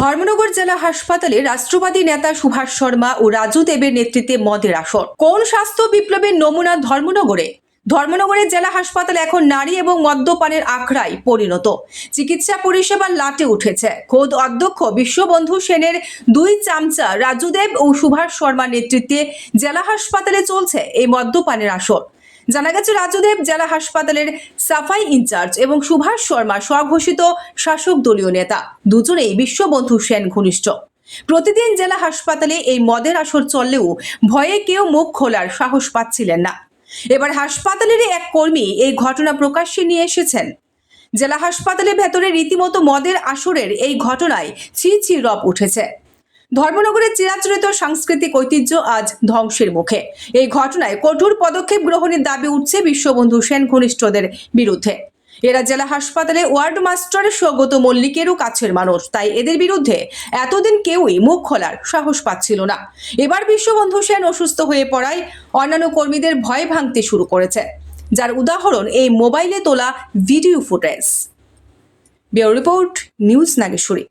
ধর্মনগর জেলা হাসপাতালে রাষ্ট্রবাদী নেতা সুভাষ শর্মা ও রাজু দেবের নেতৃত্বে মদের আসর। কোন স্বাস্থ্য বিপ্লবের নমুনা ধর্মনগরে? ধর্মনগরের জেলা হাসপাতাল এখন নারী এবং মদ্যপানের আখড়ায় পরিণত। চিকিৎসা পরিষেবা লাটে উঠেছে। খোদ অধ্যক্ষ বিশ্ববন্ধু সেনের দুই চামচা রাজুদেব ও সুভাষ শর্মার নেতৃত্বে জেলা হাসপাতালে চলছে এই মদ্যপানের আসর। জানা গেছে, রাজুদেব জেলা হাসপাতালের সাফাই ইনচার্জ এবং সুভাষ শর্মা স্বঘোষিত শাসক দলীয় নেতা। দুজনেই বিশ্ববন্ধু সেন ঘনিষ্ঠ। প্রতিদিন জেলা হাসপাতালে এই মদের আসর চললেও ভয়ে কেউ মুখ খোলার সাহস পাচ্ছিলেন না। এবার হাসপাতালের এক কর্মী এই ঘটনা প্রকাশ্যে নিয়ে এসেছেন। জেলা হাসপাতালের ভেতরে রীতিমতো মদের আসরের এই ঘটনায় ছি ছি রব উঠেছে। ধর্মনগরের চিরাচরিত সাংস্কৃতিক ঐতিহ্য আজ ধ্বংসের মুখে। এই ঘটনায় কঠোর পদক্ষেপ গ্রহণের দাবি উঠছে বিশ্ববন্ধু সেন ঘনিষ্ঠদের বিরুদ্ধে। এরা জেলা হাসপাতালে ওয়ার্ড মাস্টার সৌগত মল্লিকেরও কাছের মানুষ, তাই এদের বিরুদ্ধে এতদিন কেউই মুখ খোলার সাহস পাচ্ছিল না। এবার বিশ্ববন্ধু সেন অসুস্থ হয়ে পড়ায় অন্যান্য কর্মীদের ভয় ভাঙতে শুরু করেছে। যার উদাহরণ এই মোবাইলে তোলা video footage. Bureau report news Nageshwari.